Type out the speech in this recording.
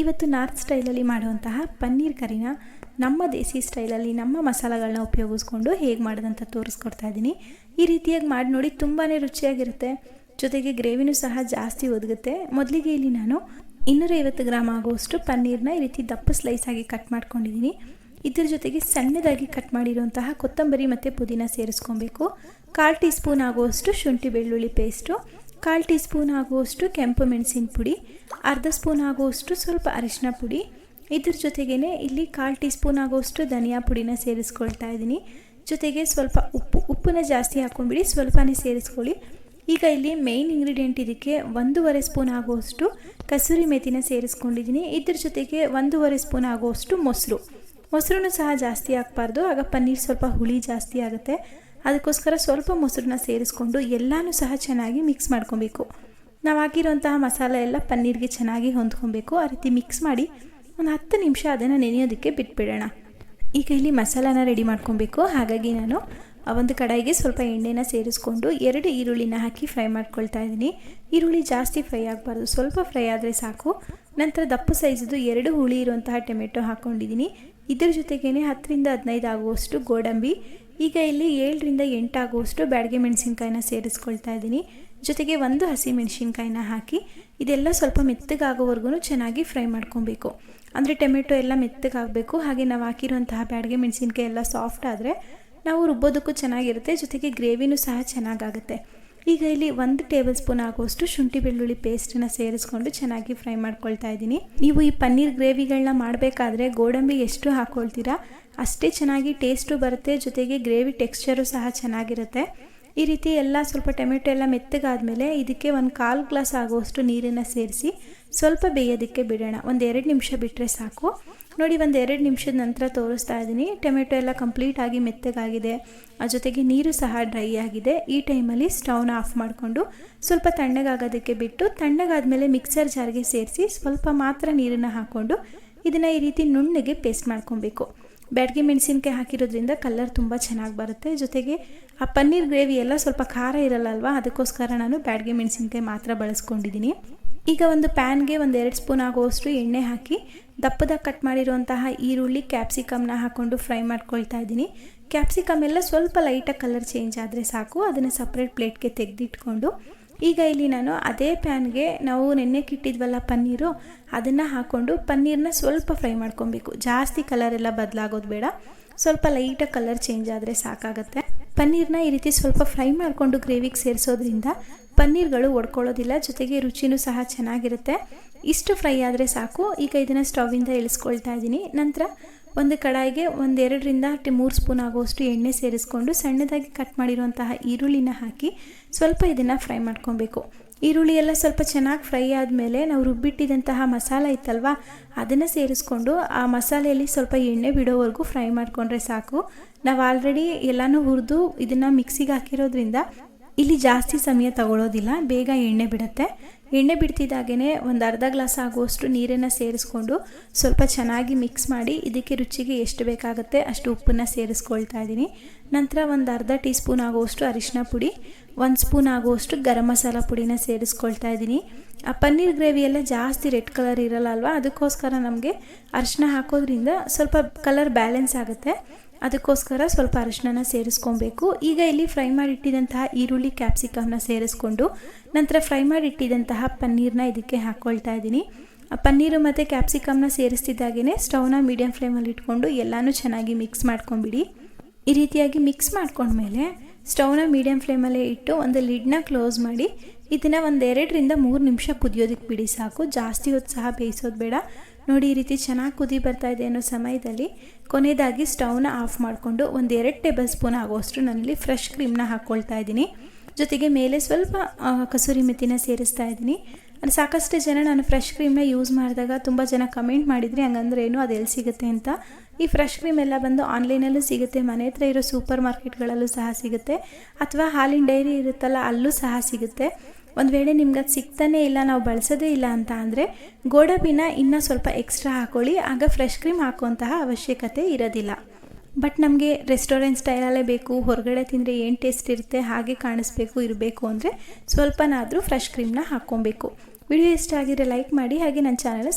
ಇವತ್ತು ನಾರ್ತ್ ಸ್ಟೈಲಲ್ಲಿ ಮಾಡುವಂತಹ ಪನ್ನೀರ್ ಕರಿನ ನಮ್ಮ ದೇಸಿ ಸ್ಟೈಲಲ್ಲಿ, ನಮ್ಮ ಮಸಾಲೆಗಳನ್ನ ಉಪಯೋಗಿಸ್ಕೊಂಡು ಹೇಗೆ ಮಾಡೋದಂತ ತೋರಿಸ್ಕೊಡ್ತಾ ಇದ್ದೀನಿ. ಈ ರೀತಿಯಾಗಿ ಮಾಡಿ ನೋಡಿ ತುಂಬಾ ರುಚಿಯಾಗಿರುತ್ತೆ. ಜೊತೆಗೆ ಗ್ರೇವಿನೂ ಸಹ ಜಾಸ್ತಿ ಒದಗುತ್ತೆ. ಮೊದಲಿಗೆ ಇಲ್ಲಿ ನಾನು ಇನ್ನೂರೈವತ್ತು ಗ್ರಾಮ್ ಆಗುವಷ್ಟು ಪನ್ನೀರ್ನ ಈ ರೀತಿ ದಪ್ಪ ಸ್ಲೈಸ್ ಆಗಿ ಕಟ್ ಮಾಡ್ಕೊಂಡಿದ್ದೀನಿ. ಇದ್ರ ಜೊತೆಗೆ ಸಣ್ಣದಾಗಿ ಕಟ್ ಮಾಡಿರುವಂತಹ ಕೊತ್ತಂಬರಿ ಮತ್ತು ಪುದೀನ ಸೇರಿಸ್ಕೊಬೇಕು. ಕಾಲು ಟೀ ಸ್ಪೂನ್ ಆಗುವಷ್ಟು ಶುಂಠಿ ಬೆಳ್ಳುಳ್ಳಿ ಪೇಸ್ಟು ಕಾಲು ಟೀ ಸ್ಪೂನ್ ಆಗುವಷ್ಟು ಕೆಂಪು ಮೆಣಸಿನ ಪುಡಿ, ಅರ್ಧ ಸ್ಪೂನ್ ಆಗುವಷ್ಟು ಸ್ವಲ್ಪ ಅರಿಶಿನ ಪುಡಿ. ಇದ್ರ ಜೊತೆಗೇ ಇಲ್ಲಿ ಕಾಲು ಟೀ ಸ್ಪೂನ್ ಆಗುವಷ್ಟು ಧನಿಯಾ ಪುಡಿನ ಸೇರಿಸ್ಕೊಳ್ತಾ ಇದ್ದೀನಿ. ಜೊತೆಗೆ ಸ್ವಲ್ಪ ಉಪ್ಪು, ಉಪ್ಪನ್ನ ಜಾಸ್ತಿ ಹಾಕೊಂಡ್ಬಿಡಿ, ಸ್ವಲ್ಪನೇ ಸೇರಿಸ್ಕೊಳ್ಳಿ. ಈಗ ಇಲ್ಲಿ ಮೇಯ್ನ್ ಇಂಗ್ರೀಡಿಯೆಂಟ್ ಇದಕ್ಕೆ ಒಂದೂವರೆ ಸ್ಪೂನ್ ಆಗುವಷ್ಟು ಕಸೂರಿ ಮೆಥಿನ ಸೇರಿಸ್ಕೊಂಡಿದ್ದೀನಿ. ಇದ್ರ ಜೊತೆಗೆ ಒಂದೂವರೆ ಸ್ಪೂನ್ ಆಗುವಷ್ಟು ಮೊಸರು. ಮೊಸರನ್ನು ಸಹ ಜಾಸ್ತಿ ಹಾಕ್ಬಾರ್ದು, ಆಗ ಪನ್ನೀರ್ ಸ್ವಲ್ಪ ಹುಳಿ ಜಾಸ್ತಿ ಆಗುತ್ತೆ. ಅದಕ್ಕೋಸ್ಕರ ಸ್ವಲ್ಪ ಮೊಸರನ್ನ ಸೇರಿಸ್ಕೊಂಡು ಎಲ್ಲನೂ ಸಹ ಚೆನ್ನಾಗಿ ಮಿಕ್ಸ್ ಮಾಡ್ಕೊಬೇಕು. ನಾವು ಹಾಕಿರೋಂತಹ ಮಸಾಲೆ ಎಲ್ಲ ಪನ್ನೀರ್ಗೆ ಚೆನ್ನಾಗಿ ಹೊಂದ್ಕೊಬೇಕು. ಆ ರೀತಿ ಮಿಕ್ಸ್ ಮಾಡಿ ಒಂದು ಹತ್ತು ನಿಮಿಷ ಅದನ್ನು ನೆನೆಯೋದಕ್ಕೆ ಬಿಟ್ಬಿಡೋಣ. ಈಗ ಇಲ್ಲಿ ಮಸಾಲಾನ ರೆಡಿ ಮಾಡ್ಕೊಬೇಕು. ಹಾಗಾಗಿ ನಾನು ಒಂದು ಕಡಾಯಿಗೆ ಸ್ವಲ್ಪ ಎಣ್ಣೆನ ಸೇರಿಸ್ಕೊಂಡು ಎರಡು ಈರುಳ್ಳಿನ ಹಾಕಿ ಫ್ರೈ ಮಾಡ್ಕೊಳ್ತಾ ಇದ್ದೀನಿ. ಈರುಳ್ಳಿ ಜಾಸ್ತಿ ಫ್ರೈ ಆಗಬಾರ್ದು. ಸ್ವಲ್ಪ ಫ್ರೈ ಆದರೆ ಸಾಕು. ನಂತರ ದಪ್ಪ ಸೈಜದು ಎರಡು ಹುಳಿ ಇರುವಂತಹ ಟೊಮೆಟೊ ಹಾಕ್ಕೊಂಡಿದ್ದೀನಿ ಇದ್ರ ಜೊತೆಗೇ ಹತ್ತರಿಂದ ಹದಿನೈದು ಆಗುವಷ್ಟು ಗೋಡಂಬಿ ಈಗ ಇಲ್ಲಿ ಏಳರಿಂದ ಎಂಟಾಗುವಷ್ಟು ಬ್ಯಾಡಿಗೆ ಮೆಣಸಿನ್ಕಾಯಿನ ಸೇರಿಸ್ಕೊಳ್ತಾ ಇದ್ದೀನಿ. ಜೊತೆಗೆ ಒಂದು ಹಸಿ ಮೆಣಸಿನ್ಕಾಯಿನ ಹಾಕಿ ಇದೆಲ್ಲ ಸ್ವಲ್ಪ ಮೆತ್ತಗಾಗೋವರೆಗೂ ಚೆನ್ನಾಗಿ ಫ್ರೈ ಮಾಡ್ಕೊಬೇಕು. ಅಂದರೆ ಟೊಮೆಟೊ ಎಲ್ಲ ಮೆತ್ತಗಾಗಬೇಕು. ಹಾಗೆ ನಾವು ಹಾಕಿರುವಂತಹ ಬ್ಯಾಡಗೆ ಮೆಣಸಿನ್ಕಾಯಿ ಎಲ್ಲ ಸಾಫ್ಟ್ ಆದರೆ ನಾವು ರುಬ್ಬೋದಕ್ಕೂ ಚೆನ್ನಾಗಿರುತ್ತೆ. ಜೊತೆಗೆ ಗ್ರೇವಿನೂ ಸಹ ಚೆನ್ನಾಗಾಗುತ್ತೆ. ಈಗ ಇಲ್ಲಿ ಒಂದು ಟೇಬಲ್ ಸ್ಪೂನ್ ಆಗುವಷ್ಟು ಶುಂಠಿ ಬೆಳ್ಳುಳ್ಳಿ ಪೇಸ್ಟನ್ನು ಸೇರಿಸ್ಕೊಂಡು ಚೆನ್ನಾಗಿ ಫ್ರೈ ಮಾಡ್ಕೊಳ್ತಾ ಇದ್ದೀನಿ. ನೀವು ಈ ಪನ್ನೀರ್ ಗ್ರೇವಿಗಳನ್ನ ಮಾಡಬೇಕಾದ್ರೆ ಗೋಡಂಬಿ ಎಷ್ಟು ಹಾಕ್ಕೊಳ್ತೀರಾ ಅಷ್ಟೇ ಚೆನ್ನಾಗಿ ಟೇಸ್ಟು ಬರುತ್ತೆ, ಜೊತೆಗೆ ಗ್ರೇವಿ ಟೆಕ್ಸ್ಚರು ಸಹ ಚೆನ್ನಾಗಿರುತ್ತೆ. ಈ ರೀತಿ ಎಲ್ಲ ಸ್ವಲ್ಪ ಟೊಮೆಟೊ ಎಲ್ಲ ಮೆತ್ತಗಾದ್ಮೇಲೆ ಇದಕ್ಕೆ ಒಂದು ಕಾಲು ಗ್ಲಾಸ್ ಆಗುವಷ್ಟು ನೀರನ್ನು ಸೇರಿಸಿ ಸ್ವಲ್ಪ ಬೇಯೋದಕ್ಕೆ ಬಿಡೋಣ. ಒಂದು ಎರಡು ನಿಮಿಷ ಬಿಟ್ಟರೆ ಸಾಕು. ನೋಡಿ, ಒಂದು ಎರಡು ನಿಮಿಷದ ನಂತರ ತೋರಿಸ್ತಾ ಇದ್ದೀನಿ. ಟೊಮೆಟೊ ಎಲ್ಲ ಕಂಪ್ಲೀಟಾಗಿ ಮೆತ್ತಗಾಗಿದೆ. ಆ ಜೊತೆಗೆ ನೀರು ಸಹ ಡ್ರೈ ಆಗಿದೆ. ಈ ಟೈಮಲ್ಲಿ ಸ್ಟವ್ನ ಆಫ್ ಮಾಡಿಕೊಂಡು ಸ್ವಲ್ಪ ತಣ್ಣಗಾಗೋದಕ್ಕೆ ಬಿಟ್ಟು ತಣ್ಣಗಾದ್ಮೇಲೆ ಮಿಕ್ಸರ್ ಜಾರ್ಗೆ ಸೇರಿಸಿ ಸ್ವಲ್ಪ ಮಾತ್ರ ನೀರನ್ನು ಹಾಕ್ಕೊಂಡು ಇದನ್ನು ಈ ರೀತಿ ನುಣ್ಣಗೆ ಪೇಸ್ಟ್ ಮಾಡ್ಕೊಬೇಕು. ಬ್ಯಾಡ್ಗೆ ಮೆಣಸಿನ್ಕಾಯಿ ಹಾಕಿರೋದ್ರಿಂದ ಕಲರ್ ತುಂಬ ಚೆನ್ನಾಗಿ ಬರುತ್ತೆ. ಜೊತೆಗೆ ಆ ಪನ್ನೀರ್ ಗ್ರೇವಿ ಎಲ್ಲ ಸ್ವಲ್ಪ ಖಾರ ಇರಲ್ಲ ಅಲ್ವಾ ಅದಕ್ಕೋಸ್ಕರ ನಾನು ಬ್ಯಾಡ್ಗೆ ಮೆಣಸಿನ್ಕಾಯಿ ಮಾತ್ರ ಬಳಸ್ಕೊಂಡಿದ್ದೀನಿ ಈಗ ಒಂದು ಪ್ಯಾನ್ಗೆ ಒಂದು ಎರಡು ಸ್ಪೂನ್ ಆಗೋಷ್ಟು ಎಣ್ಣೆ ಹಾಕಿ ದಪ್ಪದಾಗಿ ಕಟ್ ಮಾಡಿರುವಂತಹ ಈರುಳ್ಳಿ ಕ್ಯಾಪ್ಸಿಕಮ್ನ ಹಾಕ್ಕೊಂಡು ಫ್ರೈ ಮಾಡ್ಕೊಳ್ತಾ ಇದ್ದೀನಿ. ಕ್ಯಾಪ್ಸಿಕಮ್ ಎಲ್ಲ ಸ್ವಲ್ಪ ಲೈಟಾಗಿ ಕಲರ್ ಚೇಂಜ್ ಆದರೆ ಸಾಕು. ಅದನ್ನು ಸಪ್ರೇಟ್ ಪ್ಲೇಟ್ಗೆ ತೆಗೆದಿಟ್ಕೊಂಡು ಈಗ ಇಲ್ಲಿ ನಾನು ಅದೇ ಪ್ಯಾನ್ಗೆ ನಾವು ನೆನ್ನೆಕ್ಕಿಟ್ಟಿದ್ವಲ್ಲ ಪನ್ನೀರು, ಅದನ್ನು ಹಾಕ್ಕೊಂಡು ಪನ್ನೀರನ್ನ ಸ್ವಲ್ಪ ಫ್ರೈ ಮಾಡ್ಕೊಬೇಕು. ಜಾಸ್ತಿ ಕಲರ್ ಎಲ್ಲ ಬದಲಾಗೋದು ಬೇಡ. ಸ್ವಲ್ಪ ಲೈಟಾಗಿ ಕಲರ್ ಚೇಂಜ್ ಆದರೆ ಸಾಕಾಗುತ್ತೆ. ಪನ್ನೀರನ್ನ ಈ ರೀತಿ ಸ್ವಲ್ಪ ಫ್ರೈ ಮಾಡಿಕೊಂಡು ಗ್ರೇವಿಗೆ ಸೇರಿಸೋದ್ರಿಂದ ಪನ್ನೀರ್ಗಳು ಒಡ್ಕೊಳ್ಳೋದಿಲ್ಲ, ಜೊತೆಗೆ ರುಚಿನೂ ಸಹ ಚೆನ್ನಾಗಿರುತ್ತೆ. ಇಷ್ಟು ಫ್ರೈ ಆದರೆ ಸಾಕು. ಈಗ ಇದನ್ನು ಸ್ಟವಿಂದ ಇಳಿಸ್ಕೊಳ್ತಾ ಇದ್ದೀನಿ. ನಂತರ ಒಂದು ಕಡಾಯಿಗೆ ಒಂದೆರಡರಿಂದ ಮೂರು ಸ್ಪೂನ್ ಆಗುವಷ್ಟು ಎಣ್ಣೆ ಸೇರಿಸ್ಕೊಂಡು ಸಣ್ಣದಾಗಿ ಕಟ್ ಮಾಡಿರುವಂತಹ ಈರುಳ್ಳಿನ ಹಾಕಿ ಸ್ವಲ್ಪ ಇದನ್ನು ಫ್ರೈ ಮಾಡ್ಕೊಬೇಕು. ಈರುಳ್ಳಿ ಎಲ್ಲ ಸ್ವಲ್ಪ ಚೆನ್ನಾಗಿ ಫ್ರೈ ಆದಮೇಲೆ ನಾವು ರುಬ್ಬಿಟ್ಟಿದಂತಹ ಮಸಾಲ ಇತ್ತಲ್ವ ಅದನ್ನು ಸೇರಿಸ್ಕೊಂಡು ಆ ಮಸಾಲೆಯಲ್ಲಿ ಸ್ವಲ್ಪ ಎಣ್ಣೆ ಬಿಡೋವರೆಗೂ ಫ್ರೈ ಮಾಡಿಕೊಂಡ್ರೆ ಸಾಕು. ನಾವು ಆಲ್ರೆಡಿ ಎಲ್ಲನೂ ಹುರಿದು ಇದನ್ನು ಮಿಕ್ಸಿಗೆ ಹಾಕಿರೋದ್ರಿಂದ ಇಲ್ಲಿ ಜಾಸ್ತಿ ಸಮಯ ತಗೊಳ್ಳೋದಿಲ್ಲ ಬೇಗ ಎಣ್ಣೆ ಬಿಡುತ್ತೆ. ಎಣ್ಣೆ ಬಿಡ್ತಿದ್ದಾಗೇ ಒಂದು ಅರ್ಧ ಗ್ಲಾಸ್ ಆಗುವಷ್ಟು ನೀರನ್ನು ಸೇರಿಸ್ಕೊಂಡು ಸ್ವಲ್ಪ ಚೆನ್ನಾಗಿ ಮಿಕ್ಸ್ ಮಾಡಿ ಇದಕ್ಕೆ ರುಚಿಗೆ ಎಷ್ಟು ಬೇಕಾಗುತ್ತೆ ಅಷ್ಟು ಉಪ್ಪನ್ನು ಸೇರಿಸ್ಕೊಳ್ತಾ ಇದ್ದೀನಿ. ನಂತರ ಒಂದು ಅರ್ಧ ಟೀ ಸ್ಪೂನ್ ಆಗುವಷ್ಟು ಅರಿಶಿನ ಪುಡಿ, ಒಂದು ಸ್ಪೂನ್ ಆಗುವಷ್ಟು ಗರಂ ಮಸಾಲ ಪುಡಿನ ಸೇರಿಸ್ಕೊಳ್ತಾ ಇದ್ದೀನಿ. ಆ ಪನ್ನೀರ್ ಗ್ರೇವಿ ಎಲ್ಲ ಜಾಸ್ತಿ ರೆಡ್ ಕಲರ್ ಇರಲ್ಲ ಅಲ್ವಾ? ಅದಕ್ಕೋಸ್ಕರ ನಮಗೆ ಅರಿಶಿನ ಹಾಕೋದ್ರಿಂದ ಸ್ವಲ್ಪ ಕಲರ್ ಬ್ಯಾಲೆನ್ಸ್ ಆಗುತ್ತೆ. ಅದಕ್ಕೋಸ್ಕರ ಸ್ವಲ್ಪ ಅರಿಶಿನ ಸೇರಿಸ್ಕೊಬೇಕು. ಈಗ ಇಲ್ಲಿ ಫ್ರೈ ಮಾಡಿಟ್ಟಿದ್ದಂತಹ ಈರುಳ್ಳಿ ಕ್ಯಾಪ್ಸಿಕಮ್ನ ಸೇರಿಸ್ಕೊಂಡು ನಂತರ ಫ್ರೈ ಮಾಡಿಟ್ಟಿದ್ದಂತಹ ಪನ್ನೀರ್ನ ಇದಕ್ಕೆ ಹಾಕ್ಕೊಳ್ತಾ ಇದ್ದೀನಿ. ಪನ್ನೀರು ಮತ್ತು ಕ್ಯಾಪ್ಸಿಕಮ್ನ ಸೇರಿಸ್ತಿದ್ದಾಗೇ ಸ್ಟವ್ನ ಮೀಡಿಯಂ ಫ್ಲೇಮಲ್ಲಿ ಇಟ್ಕೊಂಡು ಎಲ್ಲನೂ ಚೆನ್ನಾಗಿ ಮಿಕ್ಸ್ ಮಾಡ್ಕೊಂಬಿಡಿ. ಈ ರೀತಿಯಾಗಿ ಮಿಕ್ಸ್ ಮಾಡ್ಕೊಂಡ್ಮೇಲೆ ಸ್ಟವ್ನ ಮೀಡಿಯಂ ಫ್ಲೇಮಲ್ಲೇ ಇಟ್ಟು ಒಂದು ಲಿಡ್ನ ಕ್ಲೋಸ್ ಮಾಡಿ ಇದನ್ನು ಒಂದು ಎರಡರಿಂದ ಮೂರು ನಿಮಿಷ ಕುದಿಯೋದಕ್ಕೆ ಬಿಡಿ ಸಾಕು. ಜಾಸ್ತಿ ಹೊತ್ತು ಸಹ ಬೇಯಿಸೋದು ಬೇಡ. ನೋಡಿ ಈ ರೀತಿ ಚೆನ್ನಾಗಿ ಕುದಿ ಬರ್ತಾ ಇದೆ ಅನ್ನೋ ಸಮಯದಲ್ಲಿ ಕೊನೆಯದಾಗಿ ಸ್ಟವ್ನ ಆಫ್ ಮಾಡಿಕೊಂಡು ಒಂದು ಎರಡು ಟೇಬಲ್ ಸ್ಪೂನ್ ಆಗೋಷ್ಟು ನನ್ನಲ್ಲಿ ಫ್ರೆಶ್ ಕ್ರೀಮ್ನ ಹಾಕ್ಕೊಳ್ತಾ ಇದ್ದೀನಿ. ಜೊತೆಗೆ ಮೇಲೆ ಸ್ವಲ್ಪ ಕಸೂರಿ ಮೆತ್ತಿನ ಸೇರಿಸ್ತಾ ಇದ್ದೀನಿ. ಸಾಕಷ್ಟು ಜನ ನಾನು ಫ್ರೆಶ್ ಕ್ರೀಮ್ನ ಯೂಸ್ ಮಾಡಿದಾಗ ತುಂಬ ಜನ ಕಮೆಂಟ್ ಮಾಡಿದ್ರಿ ಹಂಗಂದ್ರೆ ಏನು, ಅದು ಸಿಗುತ್ತೆ ಅಂತ. ಈ ಫ್ರೆಶ್ ಕ್ರೀಮ್ ಎಲ್ಲ ಬಂದು ಆನ್ಲೈನಲ್ಲೂ ಸಿಗುತ್ತೆ. ಮನೆ ಹತ್ರ ಇರೋ ಸೂಪರ್ ಮಾರ್ಕೆಟ್ಗಳಲ್ಲೂ ಸಹ ಸಿಗುತ್ತೆ. ಅಥವಾ ಹಾಲಿನ ಡೈರಿ ಇರುತ್ತಲ್ಲ, ಅಲ್ಲೂ ಸಹ ಸಿಗುತ್ತೆ. ಒಂದು ವೇಳೆ ನಿಮ್ಗೆ ಅದು ಸಿಗ್ತಾನೆ ಇಲ್ಲ, ನಾವು ಬಳಸೋದೇ ಇಲ್ಲ ಅಂತ ಅಂದರೆ ಗೋಡಂಬಿನ ಇನ್ನೂ ಸ್ವಲ್ಪ ಎಕ್ಸ್ಟ್ರಾ ಹಾಕೊಳ್ಳಿ, ಆಗ ಫ್ರೆಶ್ ಕ್ರೀಮ್ ಹಾಕುವಂತಹ ಅವಶ್ಯಕತೆ ಇರೋದಿಲ್ಲ. ಬಟ್ ನಮಗೆ ರೆಸ್ಟೋರೆಂಟ್ ಸ್ಟೈಲಲ್ಲೇ ಬೇಕು, ಹೊರಗಡೆ ತಿಂದರೆ ಏನು ಟೇಸ್ಟ್ ಇರುತ್ತೆ, ಹಾಗೆ ಕಾಣಿಸ್ಬೇಕು, ಇರಬೇಕು ಅಂದರೆ ಸ್ವಲ್ಪನಾದರೂ ಫ್ರೆಶ್ ಕ್ರೀಮ್ನ ಹಾಕ್ಕೊಬೇಕು. ವಿಡಿಯೋ ಇಷ್ಟ ಆಗಿದ್ರೆ ಲೈಕ್ ಮಾಡಿ, ಹಾಗೆ ನನ್ನ ಚಾನಲ್